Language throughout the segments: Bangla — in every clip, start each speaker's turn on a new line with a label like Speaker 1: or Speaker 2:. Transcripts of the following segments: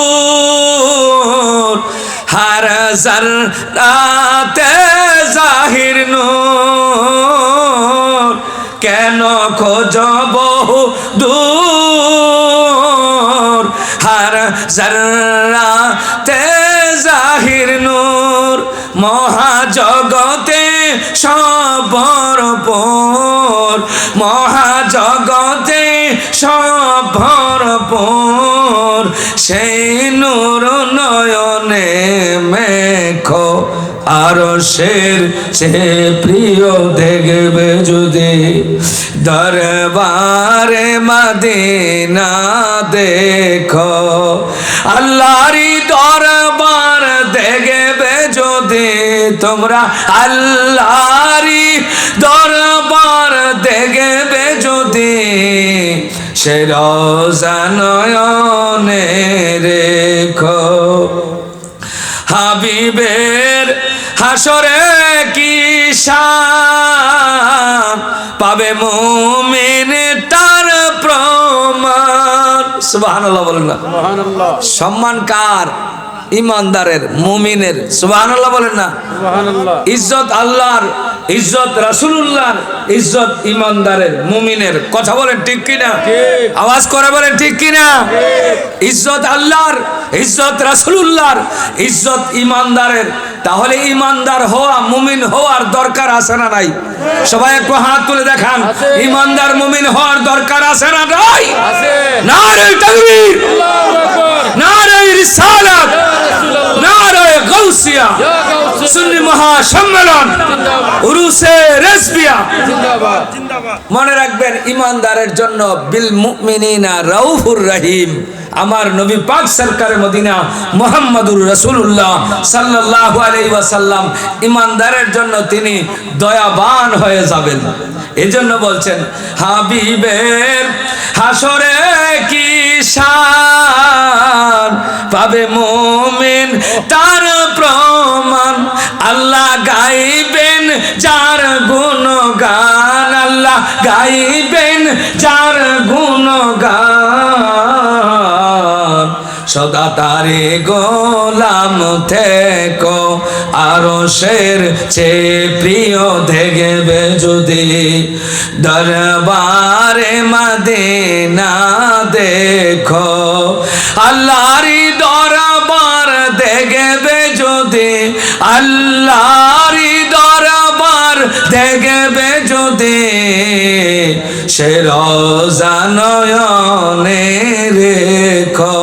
Speaker 1: নূর, হার রাতে জাহির নূর, কেন খোঁজ বহু দূর? হার জর্রাতে জাহির নূর, মহাজগতে সবরপর মহাজগতে সবরপর সেই নূর নয়নে মেখো আরও শের সে প্রিয় দেখবে যদি দরবারে মদিনা দেখো। আল্লাহরি দরবার দেখবে যদি তোমরা, আল্লাহরি দরবার দেখবে যদি সে রোজানয়নে রেখো। হাবিবের হাসরে কি পাবে মুমিন তার প্রমাণ। সুবহানাল্লাহ বলেন না। সম্মান কার? ইমানদারের মুমিনের সুবহানাল্লাহ বলেন না? ইজ্জত আল্লাহর ইজ্জত রাসূলুল্লাহর ইজ্জত ইমানদারের মুমিনের। কথা বলেন ঠিক কিনা?
Speaker 2: ঠিক।
Speaker 1: আওয়াজ করে বলেন ঠিক কিনা? ইজ্জত আল্লাহর ইজ্জত রাসূলুল্লাহর ইজ্জত ইমানদারের। তাহলে ইমানদার হওয়া মুমিন হওয়ার দরকার আছে না নাই? সবাই একটু হাত তুলে দেখান। ইমানদার মুমিন হওয়ার দরকার আছে না নাই? তাকবীর।
Speaker 2: আল্লাহু আকবার।
Speaker 1: নারে রিসালাত। গাউসিয়া সুন্নি মহাসম্মেলন উরুসে রেসবিয়া। মনে রাখবেন ইমানদারের জন্য বিল মুমিনিনা রাউফুর রহিম। আমার নবী পাক সরকার মদিনা মোহাম্মদুর রসুল্লাহ সাল্লাল্লাহু আলাইহি ওয়াসাল্লাম ইমানদারের জন্য তিনি দয়াবান হয়ে যাবেন। এজন্য বলছেন হাবিবের হাসরে কি শান পাবে মুমিন তার প্রমাণ আল্লাহ গাইবেন, যার গুণগান আল্লাহ গাইবেন, যার গুণগান। সদা তারে গোলাম থেকো, আরও শের চে প্রিয় দেখবে যদি দরবারে মদিনা দেখো। আল্লাহরি দেখবে যদি সে রোজানয়নে রেখো।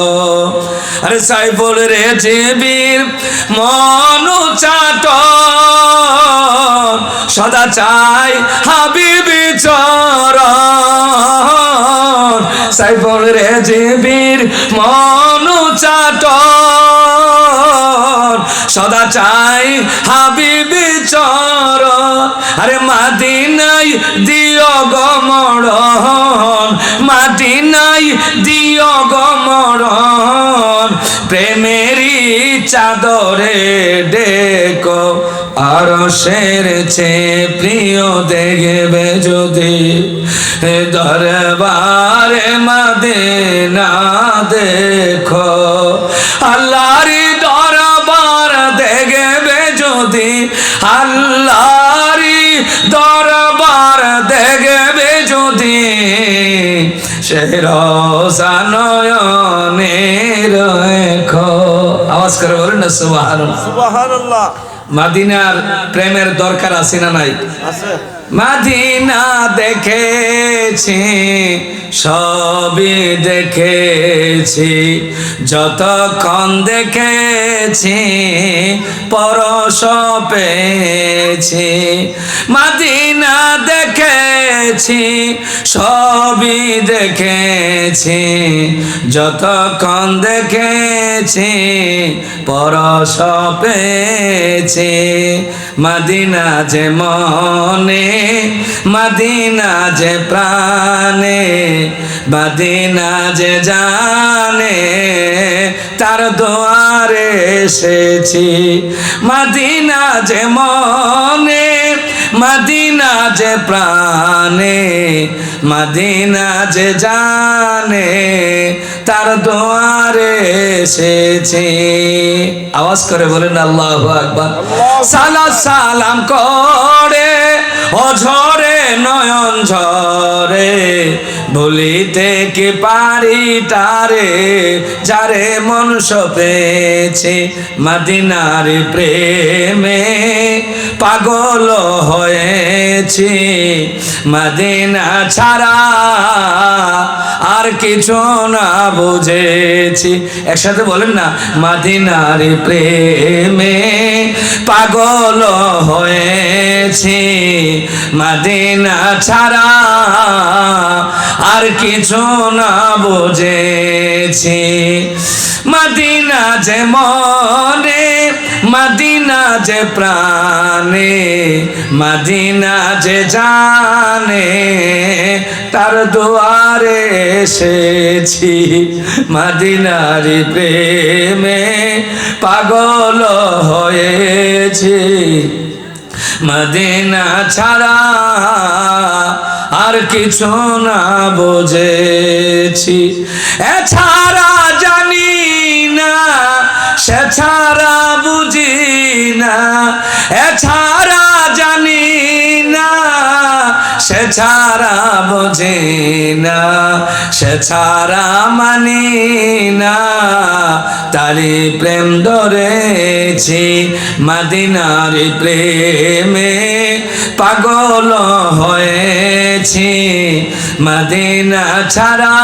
Speaker 1: আরে সাইফল রে জিবির মনু চাট সদা চাই হাবিবি চরণ। সাইফল রে জিবির মনু চাট সদা চাই হাবিবি চর। আরে মাদিনাই দিও গমরণ মাদিনাই দিও গমরণ প্রেমেরই চাদরে ডেকো আর শের চে প্রিয় দেখবে যদি। দরবারে মদিনা দেখো আল্লাহরি রেখো। আওয়াজ করে বলেন না সুবহানাল্লাহ। মাদিনার প্রেমের দরকার আছে না নাই?
Speaker 2: আছে।
Speaker 1: মাদিনা দেখেছি, সবই দেখেছি। যতক্ষণ দেখেছি, পরশ পেয়েছি। মাদিনা দেখেছি, সবই দেখেছি। যতক্ষণ দেখেছি, পরশ পেয়েছি। মাদিনা যে মনে মাদিনা যে প্রাণে মাদিনা যে জানে তার দোয়ারে এসেছি। মাদিনা যে মনে মাদিনা যে প্রাণে, মাদিনা যে জানে, তার দোয়ারে এসেছে। আওয়াজ করে বলেন আল্লাহ আকবার। সালা সালাম করে, অঝরে নয়ন ঝরে ভুলিতে কি পারি তারে, যারে মন পেয়েছে মাদিনার প্রেমে। পাগল হয়েছে। মাদিনা ছাড়া আর কিছু না বুঝেছি। একসাথে বলেন না, মাদিনার প্রেমে পাগল হয়েছে। মাদিনা ছাড়া আর কিছু না বুঝেছি। মাদিনা যে মনে মাদিনা যে প্রাণে, মাদিনা যে জানে, তার দুয়ারে এসেছি। মাদিনারি প্রেমে পাগল হয়েছি। মদিনা ছাড়া আর কিছু না বুঝেছি। এছাড়া বুঝি না, সে ছাড়া মানি না। তারি প্রেম ধরেছি মাদিনারি প্রেমে, পাগল হয়েছি মাদিনা ছাড়া।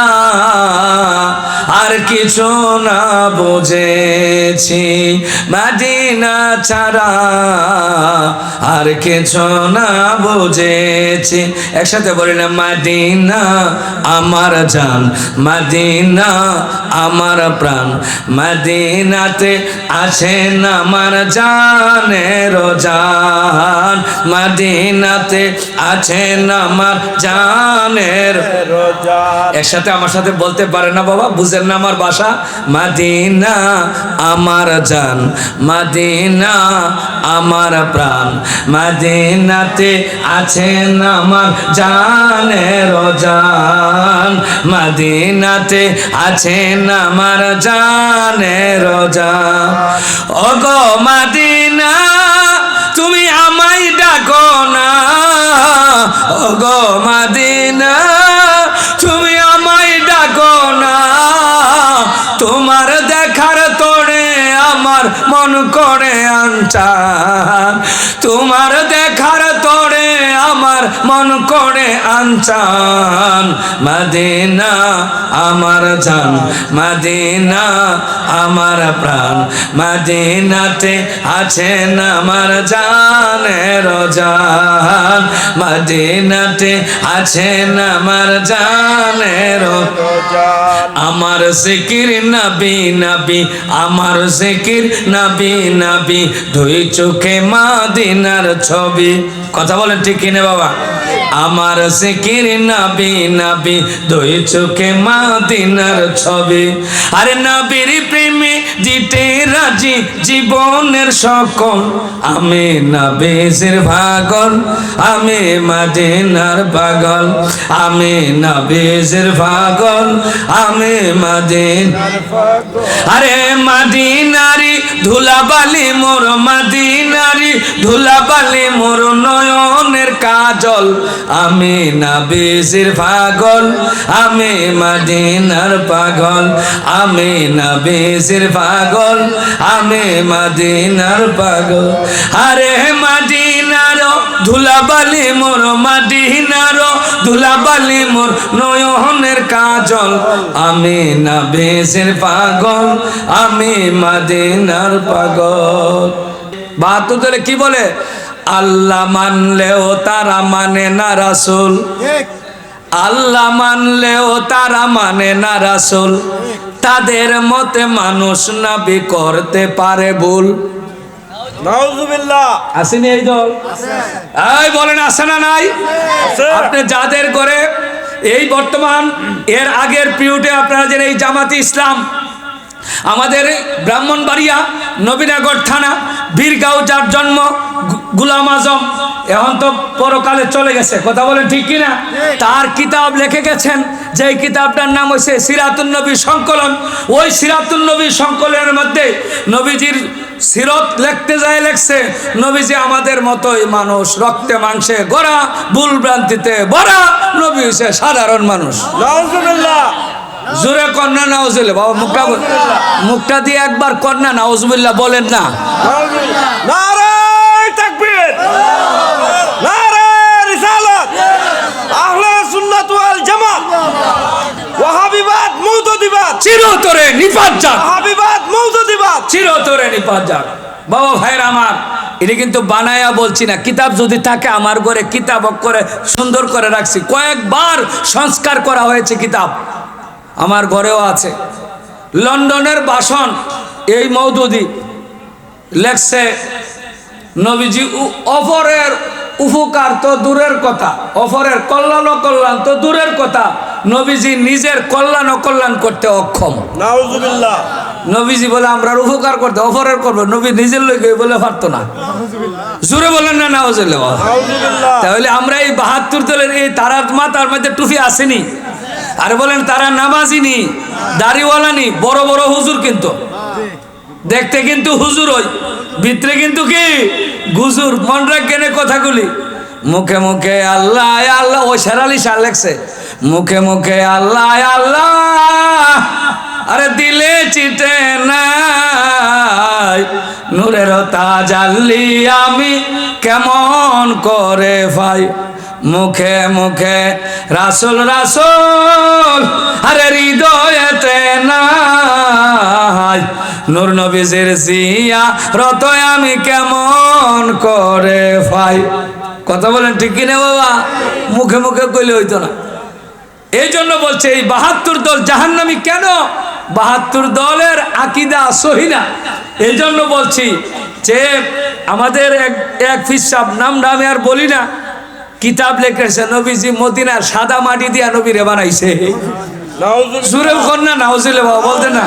Speaker 1: আর কিছু না বুঝেছি মাদিনা ছাড়া। আর কিছু না বুঝেছি। একসাথে বলি না মাদিনা, আমার জান। মাদিনা, আমার প্রাণ। মাদিনাতে আছেন আমার জানের জান। মাদিনাতে আছেন আমার জানের একসাথে আমার সাথে বলতে পারে না বাবা, বুঝেন না আমার বাসা মাদিনা, আমার জান। মাদিনা, আমার প্রাণ। মাদিনাতে আছেন আমার জানের জান, মাদিনাতে আছেন আমার জান ওগো মাদিনা, তুমি আমায় ডাকো না। ওগো মাদিনা, তুমি আমায় ডাকো না। তোমার দেখার তোড়ে আমার মন করে আনচান। তোমার দেখার তোড়ে আমার মন করে আনচান। মাদিনা আমার জান, মাদিনা আমার প্রাণ। মাদিনাতে আছেন আমার জানের জান। মাদিনাতে আছেন আমার জানের আমার জিকির নবী নবী, আমার জিকির নবী নবী। দুই চোখে মাদিনার ছবি। কথা বলেন ঠিক কিনে বাবা? আমার সিকির নাবি নাবি, দুই চোখে মাদিনার ছবি। আরে নাবির প্রেমে দিতে রাজি জীবনের সকল। আমি নবীজের ভাগল আমি মাদিনার পাগল। আমি নবীজের পাগল, আমি মাদিন আরে মাদিনারি ধুলাবালি মোর মাদিনারি ধুলাবালি মোর নয়নের কাজল। আমি নাবিজির পাগল, আমি মাদিনার পাগল। আমি নাবিজির পাগল, আমি মাদিনার পাগল। আরে মাদিনার ধুলাবালি মোর, মাদিনার ধুলাবালি মোর নয়নের কাজল। আমি নাবিজির পাগল, আমি মাদিনার পাগল। বাহাত্তর কি বলে? আল্লাহ মানলেও তারা মানে না রাসুল। আল্লাহ মানলেও তারা মানে না রাসুল। তাদের মতে মানুষ নাবি করতে পারে ভুল। আসেনি এই দল। এই বলেন আসে না নাই? আপনি যাদের করে এই বর্তমান এর আগের পিরিয়ডে আপনারা যে এই জামাতি ইসলাম আমাদের ব্রাহ্মণবাড়িয়া নবীনগর থানা বীরগাঁও যার জন্ম গুলাম আজম এখন তো পরকালে চলে গেছে কথা বলেন ঠিক কিনা? তার কিতাব লিখে গেছেন যে কিতাবটার নাম হয়েছে সিরাতুন নবী সংকলন। ওই সিরাতুন নবী সংকলনের মধ্যে নবীজির সিরত লিখতে যায় লেখছে নবীজি আমাদের মতোই মানুষ রক্তে মাংসে গড়া ভুল ভ্রান্তিতে ভরা নবী হচ্ছে সাধারণ মানুষ। জোরে কন্যা নাউজুল্লাহ বাবা মুখটা মুখটা দিয়ে একবার কন্যা নাউজুবিল্লাহ বলেন না
Speaker 2: নাউজুবিল্লাহ নারায়ে তাকবীর নারায়ে রিসালাত আহলে সুন্নাত ওয়াল জামাত। ওয়াহাবিবাদ মুতাদিবাদ
Speaker 1: চিরতরে নিপাত যাক
Speaker 2: ওয়াহাবিবাদ মুতাদিবাদ
Speaker 1: চিরতরে নিপাত যাক বাবা ভাইয়ের আমার এটা কিন্তু বানায়া বলছি না কিতাব যদি থাকে আমার ঘরে কিতাব করে সুন্দর করে রাখছি। কয়েকবার সংস্কার করা হয়েছে কিতাব। আমার ঘরেও আছে। লন্ডনের বাসন এই মৌদুদি লেখছে নবীজি অপরের উপকার তো দূরের কথা অফরের কল্যাণ অকল্যাণ তো দূরের কথা। নবীজি নিজের কল্যাণ অকল্যাণ করতে অক্ষম। নবীজি বলে আমরা উপকার করতে অপরের করব নবী নিজের লোকে বলে পারতো না। জোরে বলেন না নাও তাহলে আমরা এই বাহাত্তর দলের এই তারার মাথার মধ্যে টুপি আসেনি। আর বলেন তারা নামাজিনি দাড়িওয়ালা নি বড় বড় হুজুর কিন্তু। দেখতে কিন্তু হুজুর ওই, ভিতরে কিন্তু কি? গুজুর, মন রাখেন কথাগুলি। মুখে মুখে আল্লাহ আল্লাহ, ও শেরালি সার লেখছে। মুখে মুখে আল্লাহ আল্লাহ, আরে দিলে চিটে নাই। নূরের তাজাল্লি আমি কেমন করে ভাই? মুখে মুখে রাসুল রাসুল, আরে হৃদয়েতে নাই। নূর নবীজির জিয়া, রত আমি কেমন করে পাই। কথা বলেন ঠিক কিনা বাবা? মুখে মুখে কইলে হইতো না। এই জন্য বলছে, এই বাহাত্তর দল জাহান্নামি কেন? বাহাত্তর দলের আকিদা সহিনা এই জন্য বলছি যে আমাদের এক এক ফিসাব, নামটা আমি আর বলি না। কিতাব লেখেছে নবীজি মদিনার সাদা মাটি দিয়া নবীরে বানাইছে।
Speaker 2: নাউজুবিল্লাহ।
Speaker 1: সুরে কন্যা নাউজিলে বলতে না।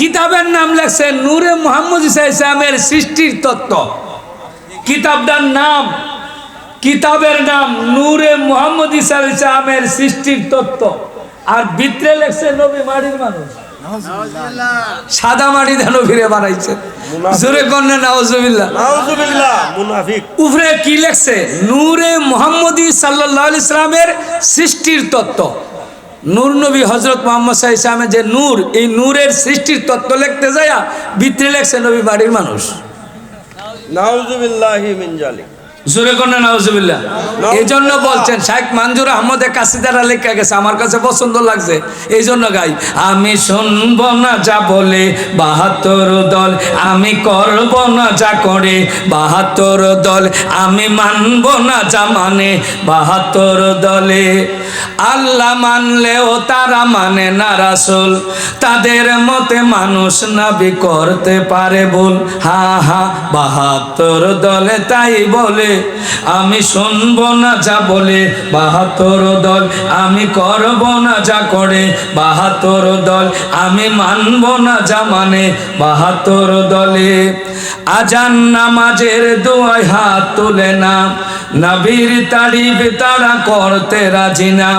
Speaker 1: কিতাবের নাম লেখছে নূরে মোহাম্মদ ইসা ইসলামের সৃষ্টির তত্ত্ব। কিতাবটার নাম কিতাবের নাম নূরে মোহাম্মদ ইসা ইসলামের সৃষ্টির তত্ত্ব। আর বিত্রে লেখছে নবী মাটির মানুষ। সাদা মাটি দিয়ে নবীরে বানাইছে। সুরে কন্যা নাউজুবিল্লাহ। উপরে কি লেখছে? নূরে মোহাম্মদী সাল্লাহ ইসলামের সৃষ্টির তত্ত্ব। নূর নবী হজরত মোহাম্মদ সাহা ইসলামের যে নূর এই নূরের সৃষ্টির তত্ত্ব লিখতে যায় ভিতরে লেখছে নবী বাড়ির মানুষ।
Speaker 2: নাউজুবিল্লাহি মিন জালিক।
Speaker 1: জোরে কন্যা নওয়াজুবিল্লাহ এই জন্য বলছেন শেখ মঞ্জুর আহমদের কাছে যারা লেখা গেছে আমার কাছে পছন্দ লাগছে। এই জন্য গাই আমি শুনব না যা বলে বাহাত্তর দল আমি করব না যা করে বাহাত্তর দল আমি মানব না যা মানে বাহাত্তর দলে। আল্লাহ মানলেও তারা মানে না রাসুল তাদের মতে মানুষ নাবি করতে পারে ভুল। হা হা বাহাত্তর দলে তাই বলে আমি শুনব না যা বলে বাহাত্তর দল, আমি করব না যা করে বাহাত্তর দল, আমি মানব না যা মানে বাহাত্তর দলে। আজান নামাজের দোয়াই হাত তোলে না। নবীর তারিফ তারা করতে রাজি না।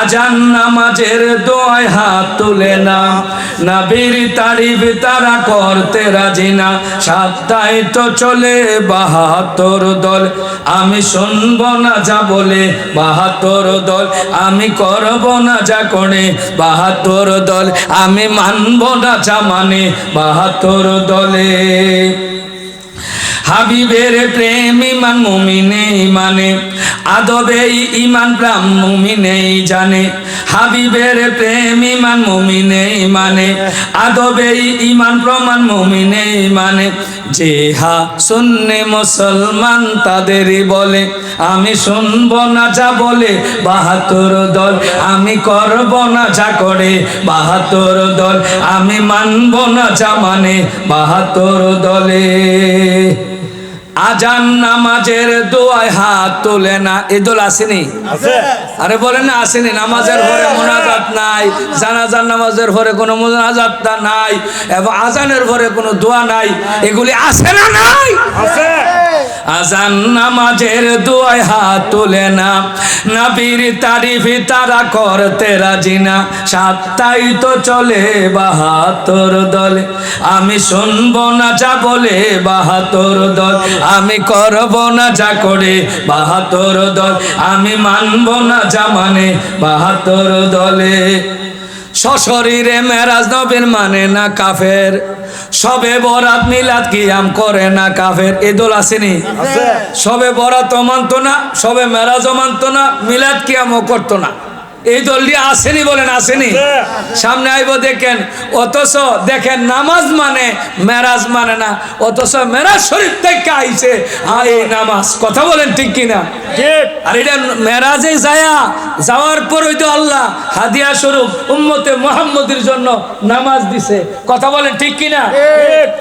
Speaker 1: আজান নামাজের দোয়াই হাত তুলে না। নবীর তারিফ তারা করতে রাজি না। সাতটায় তো চলে বাহাত্তর দল। আমি শুনব না যা বলে বাহাত্তর দল। আমি করব না যা করে বাহাত্তর দল। আমি মানব না যা মানে বাহাত্তর দলে। হাবিবের প্রেম ইমান মুমিনে মানে আদবে ইমান প্রাম মুমিনে জানে। হাবিবের প্রেম ইমান মুমিনে মানে আদবে ইমান প্রমাণ মুমিনে মানে। যে হা শুননে মুসলমান তাদেরই বলে, আমি শুনব না যা বলে, বাহাত্তর দল আমি করব না যা করে, বাহাত্তর দল আমি মানব না যা মানে বাহাত্তর দলে। আজান নামাজের দোয়ায় হাত তোলে না। এ দোল আসেনি? আরে বলেন না আসেনি। নামাজের পরে মোনাজাত নাই জানাজার নামাজের পরে কোনো মোনাজাতটা নাই এবং আজানের পরে কোনো দোয়া নাই। এগুলি আসে না নাই?
Speaker 2: আছে।
Speaker 1: আজান নামাজের দোয়ায় হাত তোলে না। নবীর তারিফি তারা করতে রাজি না। সাতটাই তো চলে বাহাত্তর দলে। আমি শুনব না যা বলে বাহাত্তর দল। আমি করব না যা করে বাহাত্তর দল। আমি মানব না যা মানে বাহাত্তর দলে। সশরীরে মেরাজ নবীর মানে না কাফের। সবে বরাত মিলাদ কিয়াম করে না কাফের। এ দোল আসেনি।
Speaker 2: আছে।
Speaker 1: সবে বরাত মানতো না সবে মেরাজও মানতো না মিলাদ কিয়ামও করতো না। এই দলটি আসেনি বলেন আসেনি। সামনে আইব দেখেন অথচ দেখেন নামাজ মানে মেরাজ মানে না অথচ মেরাজ শরীফ থেকে আইছে এই নামাজ। কথা বলেন ঠিক কিনা? আর এটা মেরাজে যায়া যাওয়ার পরই তো আল্লাহ হাদিয়া স্বরূপ উম্মতে মোহাম্মদের জন্য নামাজ দিছে। কথা বলেন ঠিক কিনা?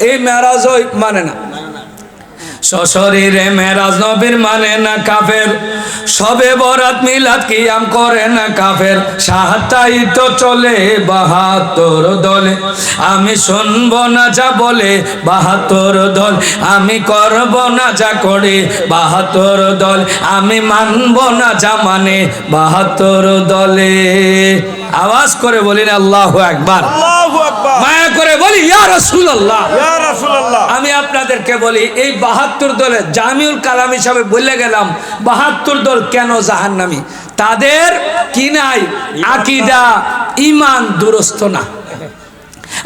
Speaker 1: এই মেরাজ মানে না। সশরীরে মেরাজ নবীর মানে না কাফের। সবে বরাত মিলাদ কিয়াম করে না কাফের। সাহাতাই তো চলে বাহাত্তর দলে। আমি শুনব না যা বলে বাহাত্তর দল। আমি করব না যা করে বাহাত্তর দল। আমি মানব না যা মানে বাহাত্তর দলে। আওয়াজ করে বলি না আল্লাহ একবার
Speaker 2: আল্লাহু আকবার
Speaker 1: মায়া করে বলি ইয়া
Speaker 2: ইয়া
Speaker 1: আমি আপনাদেরকে বলি এই বাহাত্তর দলে জামিউল কালাম হিসাবে বলে গেলাম বাহাত্তর দল কেন জাহান্নামি? তাদের কি নাই? আকিদা ইমান দুরস্ত না।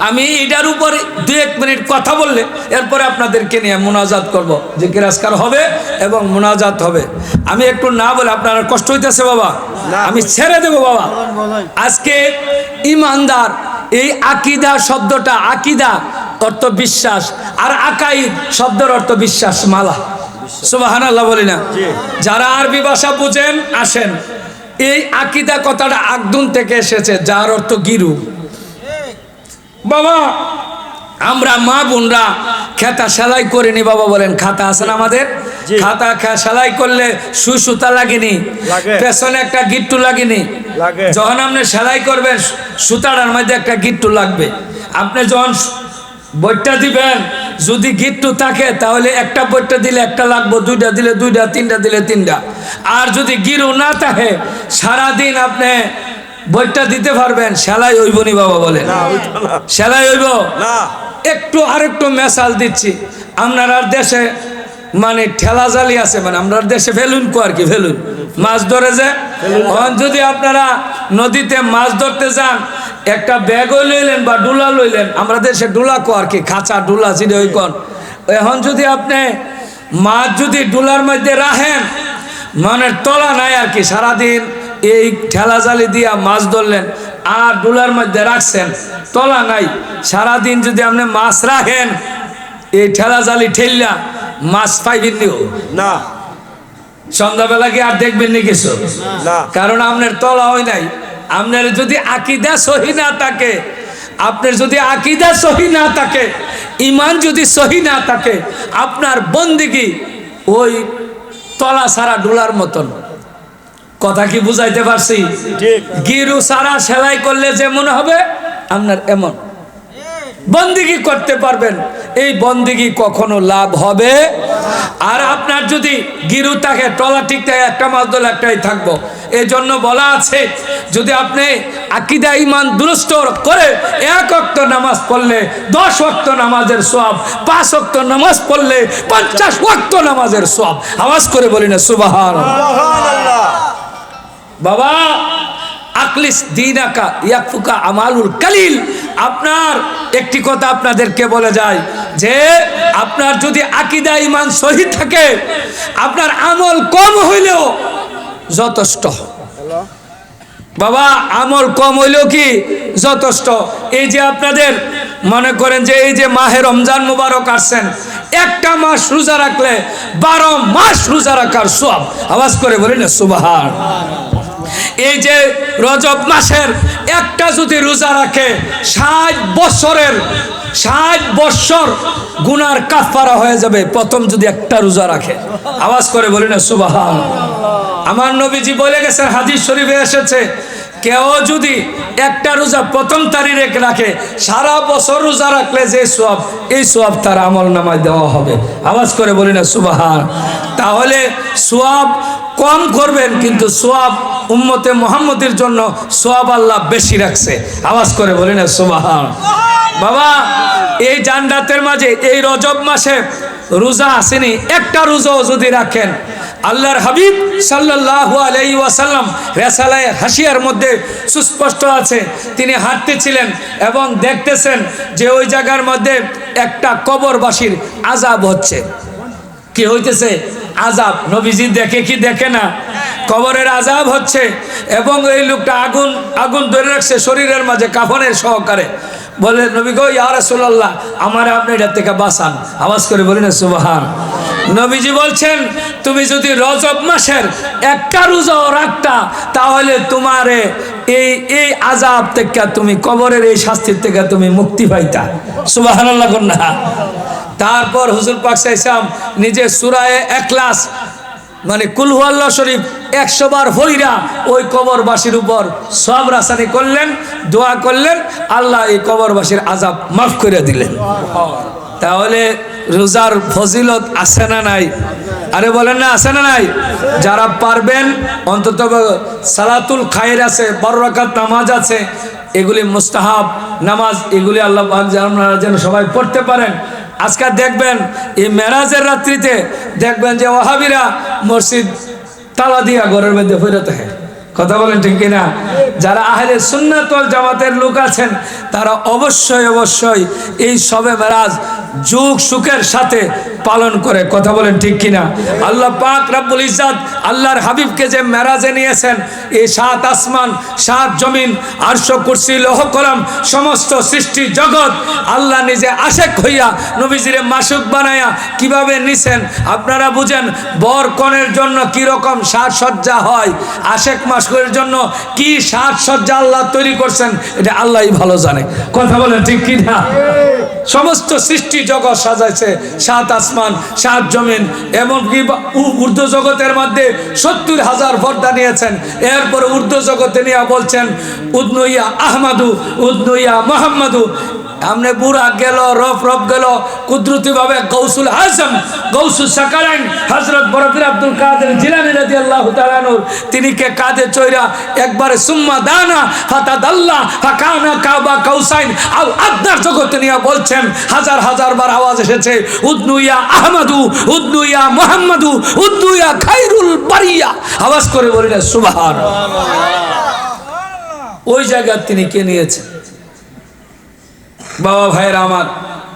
Speaker 1: আমি এটার উপরে দু এক মিনিট কথা বললে এরপরে আপনাদেরকে নিয়ে মোনাজাত করব যে কিরাজকার হবে এবং মোনাজাত হবে। আমি একটু না বলে আপনারা কষ্ট হইতেছে বাবা। আমি ছেড়ে দেবো বাবা। আজকে ইমানদার এই আকিদা শব্দটা আকিদা অর্থ বিশ্বাস আর আকাইদ শব্দের অর্থ বিশ্বাস মালা। সুবাহান আল্লাহ বলি না। যারা আরবি ভাষা বুঝেন আসেন। এই আকিদা কথাটা আগদুন থেকে এসেছে যার অর্থ গিরু। বাবা আমরা মা বোনরা খেতা সেলাই করিনি বাবা বলেন খাতা আছে না আমাদের? খাতা খা- সেলাই করলে সুই সুতা লাগেনি পেছনে একটা গিট্টু লাগেনি।
Speaker 2: লাগে।
Speaker 1: যখন আপনি সেলাই করবেন সুতাটার মধ্যে একটা গিট্টু লাগবে। আপনি যখন বইটা দিবেন যদি গিট্টু থাকে তাহলে একটা বইটা দিলে একটা লাগবে দুইটা দিলে দুইটা তিনটা দিলে তিনটা। আর যদি গিরু না থাকে সারাদিন আপনি বইটা দিতে পারবেন সেলাই বাবা বলেন
Speaker 2: না ওইটা না।
Speaker 1: সেলাই হইব? একটু আরেকটু মেসাল দিচ্ছি। আপনার আর দেশে মানে ঠেলা জালি আছে মানে আমরা দেশে ফেলুন কো আর কি ফেলুন মাছ ধরে যে যদি আপনারা নদীতে মাছ ধরতে যান একটা ব্যাগও লইলেন বা ডুলা লইলেন আমরা দেশে ডুলা কো আর কি খাঁচা ডুলা চিড়ে ওই কন। এখন যদি আপনি মাছ যদি ডুলার মধ্যে রাখেন মানে তলা নাই আর কি সারাদিন এই ঠেলা জালি দিয়া মাছ ধরলেন আর ডুলার মধ্যে রাখছেন তলা নাই। সারাদিন যদি আপনি মাছ রাখেন এই ঠেলা জালি ঠেললা মাছ পাইবেন নিও
Speaker 2: না।
Speaker 1: সন্ধ্যাবেলা কি আর দেখবেন নি কিছু?
Speaker 2: না।
Speaker 1: কারণ আপনার তলা হয় নাই। আপনার যদি আকিদা সহি না থাকে আপনার যদি আকিদা সহি না থাকে ইমান যদি সহি না থাকে আপনার বন্দিগি ওই তলা সারা ডোলার মতন। কথা কি বুঝাইতে পারছি? গিরু সারা সেলাই করলে যেমন হবে আপনার এমন। বন্দিগি করতে পারবেন। এই বন্দিগি কখনো লাভ হবে? আর আপনার যদি গিরু থাকে টলা ঠিক থাকে একটা মাছ দল একটাই থাকব। এই জন্য বলা আছে যদি আপনি আকিদা ইমান দুরস্ত করে এক অক্ত নামাজ পড়লে দশ অক্ত নামাজের সব পাঁচ অক্ত নামাজ পড়লে পঞ্চাশ অক্ত নামাজের সব আওয়াজ করে বলি না
Speaker 2: সুবহানাল্লাহ।
Speaker 1: বাবা আকলিস দিন দিনাকা ইয়াকুকা আমালুল কালিল। আপনার একটি কথা আপনাদেরকে বলে যায় যে, আপনার যদি আকিদা ইমান সহি থাকে, আপনার আমল কম হইলেও যথেষ্ট। বাবা, আমল কম হইলেও কি যথেষ্ট? এই যে আপনাদের মনে করেন যে, এই যে মাহে রমজান মুবারক আসছেন, একটা মাস রোজা রাখলে বারো মাস রোজা রাখার সব আওয়াজ করে বলি না সুবাহার এই যে রজব মাসের একটা যদি রোজা রাখে ষাট বছরের ষাট বৎসর গুনার কাফারা হয়ে যাবে, প্রথম যদি একটা রোজা রাখে। আওয়াজ করে বলি না, সুবাহান। আমার নবীজি বলে গেছেন হাজির শরীফে এসেছে, কেউ যদি একটা রোজা প্রথম তারিখে রাখে, সারা বছর রোজা রাখলে যে সব এই সব তার আমল নামায় দেওয়া হবে। আওয়াজ করে বলি না, সুবাহান। তাহলে সোয়াব কম করবেন, কিন্তু সোয়াব উম্মতে মোহাম্মদের জন্য সোয়াব আল্লাহ বেশি রাখছে। আওয়াজ করে বলি না, সুবাহান। বাবা এই জান্নাতের মাঝে, এই রজব মাসে রোজা আসেনি, একটা রোজাও যদি রাখেন, আল্লাহর হাবিব সাল্লাল্লাহু আলাইহি ওয়াসাল্লাম রেসালায় হাসিয়ার মধ্যে সুস্পষ্ট আছে, তিনি হাঁটতেছিলেন এবং দেখতেছেন যে ওই জায়গার মধ্যে একটা কবরবাসীর আজাব হচ্ছে। কি হইতেছে? আজাব নবীজি দেখে কি দেখে না? কবরের আজাব হচ্ছে এবং এই লোকটা আগুন আগুন ধরে রাখছে শরীরের মাঝে, কাফনের সহকারে। বলে, নবী গো, ইয়া রাসূলুল্লাহ, আমার আপনি এটা থেকে বাঁচান। আওয়াজ করে বলি না, সুবহান। নবীজি বলছেন, তুমি যদি রজব মাসের একটা রোজাও রাখতা, তাহলে তোমারে এই এই আজাব থেকে তুমি, কবরের এই শাস্তির থেকে তুমি মুক্তি পাইতা। সুবহানাল্লাহ কন্যা। তারপর হুজুর পাক সাইসাম নিজে সুরায় একলাস মানে কুলহুয়াল্লাহ শরীফ একশো বার হইরা ওই কবরবাসীর উপর সব রাসানি করলেন, দোয়া করলেন, আল্লাহ এই কবরবাসীর আজাব মাফ করে দিলেন। তাহলে রোজার ফজিলত আছে না নাই? আরে বলেন না, আছে না নাই? যারা পারবেন, অন্তত সালাতুল খায়ের আছে বারো রাকাত নামাজ আছে, এগুলি মুস্তাহাব নামাজ, এগুলি আল্লাহ আপনারা যেন সবাই পড়তে পারেন। আজকে দেখবেন, এই মেরাজের রাত্রিতে দেখবেন যে ওহাবিরা মসজিদ তালা দিয়া ঘরের মধ্যে ফেরাতে থাকে কথা বলেন ঠিক কিনা? যারা আহলে সুন্নাতল জামাতের লোক আছেন, তারা অবশ্যই অবশ্যই এই সবে মেরাজ যুগ সুখের সাথে পালন করে। কথা বলেন ঠিক কিনা? আল্লাহ পাক রাব্বুল ইজ্জাত আল্লাহর হাবিবকে যে মেরাজে নিয়েছেন এই সাত আসমান, সাত জমিন, আরশ কুরসি, লৌহ কলম, সমস্ত সৃষ্টি জগৎ আল্লাহ নিজে আশেক হইয়া নবীজিরে মাসুক বানায়া কীভাবে নিছেন? আপনারা বুঝেন, বর কনের জন্য কি রকম সাজসজ্জা হয়? আশেক মাসুকের জন্য কি সাজসজ্জা আল্লাহ তৈরি করছেন, এটা আল্লাহই ভালো জানে। কথা বলেন ঠিক কি না সমস্ত সৃষ্টি জগৎ সাজাইছে, সাত আসমান, সাত জমিন, এমনকি উর্দু জগতের মধ্যে সত্তর হাজার পর্দা নিয়েছেন। এরপরে উর্দু জগতে নিয়ে বলছেন, উদনুইয়া আহমাদু, উদনুইয়া মোহাম্মদু। আমনে বুড়া গেল রফ রফ গেল কুদরতি ভাবে গৌসুল হাজম গৌসুল সাকারাইন হযরত বরফির আব্দুল কাদের জিলানী রাদিয়াল্লাহু তাআলা নূর তিনি কে কাদে চৈরা একবারে সুম্মা দানা ফাতাদাল্লা ফাকানা কাবা কাউসাইন আল আদনার জগতে নিয়ে বলছেন হাজার হাজার বার আওয়াজ এসেছে উদনুইয়া আহমাদু উদনুইয়া মুহাম্মাদু উদনুইয়া খাইরুল বারিয়া। আওয়াজ করে বলিলেন সুবহান ওই জায়গা তিনি কে নিয়েছেন? বাবা ভাইয়ের আমার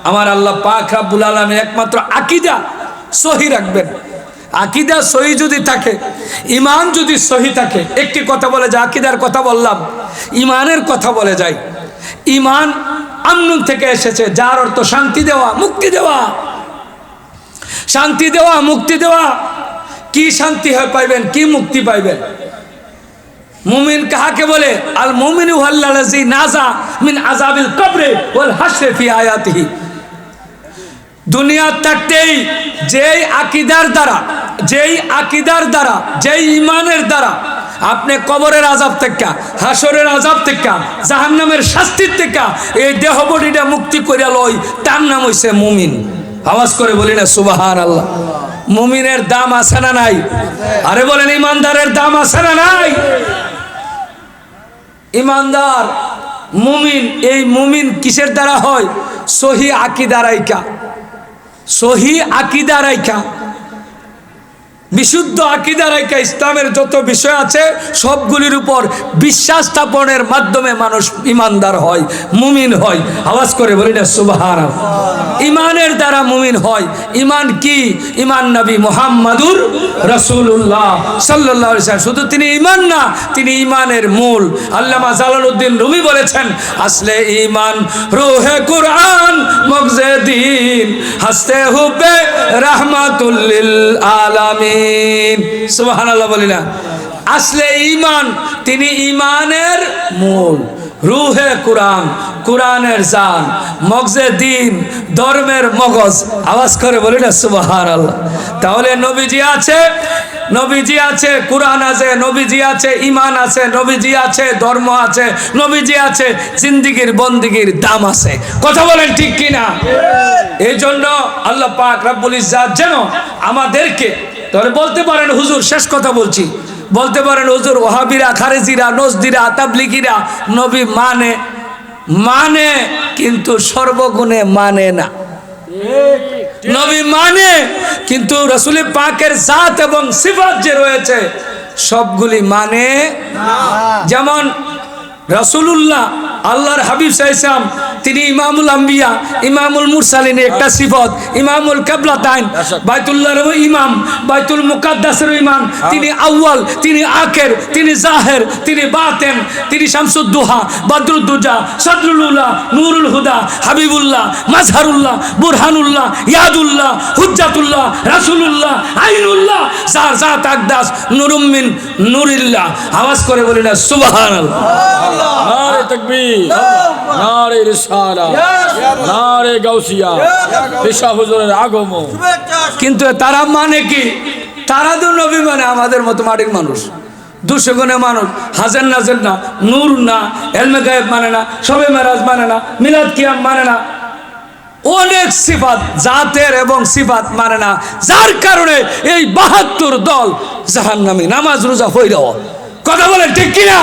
Speaker 1: আমার আল্লাহ পাক রাব্বুল আলামিন একমাত্র আকিদা সহি রাখবেন। আকিদা সহি যদি থাকে ইমান যদি সহি থাকে, একটি কথা বলে যায়, আকিদার কথা বললাম ইমানের কথা বলে যায়। ইমান আমনুন থেকে এসেছে, যার অর্থ শান্তি দেওয়া, মুক্তি দেওয়া। শান্তি দেওয়া, মুক্তি দেওয়া। কি শান্তি হয় পাইবেন, কি মুক্তি পাইবেন? মুমিন কাহাকে বলে? আল মুমিন হুয়াল্লাযী নাজা মিন আযাবিল কবরে ওয়াল হাসরে ফি আয়াতিহি। দুনিয়া থাকতেই যেই আকিদার দ্বারা, যেই আকিদার দ্বারা, যেই ইমানের দ্বারা আপনি কবরের আজাব থেকে হাসরের আজাব থেকে, জাহান্নামের শাস্তির থেকে এই দেহ বডিটা মুক্তি করিয়া লই তার নাম হইছে মুমিন। আওয়াজ করে বলি না সুবাহান আল্লাহ মুমিনের দাম আছে না নাই? আরে বলেন ইমানদারের দাম আছে না নাই? ইমানদার মুমিন এই মুমিন কিসের দ্বারা হয়? সহি আকিদা রাইকা সহি আকিদা রাইকা বিশুদ্ধ আকিদা রাইকা ইসলামের যত বিষয় আছে, সবগুলির উপর বিশ্বাস স্থাপনের মাধ্যমে মানুষ ইমানদার হয়, মুমিন হয়। আওয়াজ করে বলি না সুবাহান ইমানের দ্বারা মুমিন হয়। ইমান কি? ইমান নবী মোহাম্মদুর রসুল্লাহ সাল্লাহ শুধু তিনি ইমান না, তিনি ইমানের মূল। আল্লামা জালালউদ্দিন রুমি বলেছেন, আসলে ইমান রুহে কুরআন মগজে দিন। হাসতে হুবে রাহমাতুল্লিল সুবহানাল্লাহ বলি না। আসলে ইমান তিনি ইমানের মূল রুহে কোরআন কোরআনের জান মগজে দিন ধর্মের মগজ আওয়াজ করে বলি না সুবাহার আল্লাহ তাহলে নবীজি আছে নবীজি আছে কোরআন আছে নবীজি আছে ইমান আছে নবীজি আছে ধর্ম আছে নবীজি আছে জিন্দিগির বন্দিগির দাম আছে। কথা বলেন ঠিক কিনা? এই জন্য আল্লাহ পাক রাব্বুল ইজ্জাত যেন আমাদেরকে তাহলে বলতে পারেন, হুজুর, শেষ কথা বলছি। বলতে পারেন, হুজুর, ওহাবিরা, খারেজিরা, নজদিরা, তাবলিগিরা, নবী মানে মানে কিন্তু সর্বগুণে মানে না। নবী মানে কিন্তু রসুল পাকের জাত এবং সিফাত যে রয়েছে, সবগুলি মানে যেমন রসুলুল্লাহ আল্লাহর হাবিব সাইসাম তিনি ইমামুল আম্বিয়া ইমামুল মুরসালিনের একটা সিফত ইমামুল কাবলাতাইন বাইতুল্লাহর ইমাম বাইতুল মুকাদ্দাসের ইমাম তিনি আউয়াল তিনি আখের তিনি জাহের তিনি বাতেন তিনি শামসুদ্দোহা বদরুদ্দুজা সদরুল্লাহ নুরুল হুদা হাবিবুল্লাহ মাজহারুল্লাহ বুরহানুল্লাহ ইয়াদুল্লাহ হুজ্জাতুল্লাহ রাসূলুল্লাহ আইনুল্লাহ সার জাত আকদাস নুরুম্মিন নুরিল্লাহ। আওয়াজ করে বলি না সুবহানাল্লাহ।
Speaker 3: নারে তকবীর। নারে রিসালা। নারে গাউসিয়া। পেশা হুজুরের আগমন।
Speaker 1: কিন্তু তারা মানে কি? তারা তো নবী মানে আমাদের মতো মাটির মানুষ। দুশো গুণে মানুষ। হাজার নাজের না নূর না এলমে গায়েব মানে না সবে মেরাজ মানে না মিলাদ কিয়াম মানে না। অনেক সিফাত জাতের এবং সিফাত মানে না। যার কারণে এই বাহাত্তর দল জাহান্নামী নামাজ রোজা হইল কথা বলে ঠিক কিনা?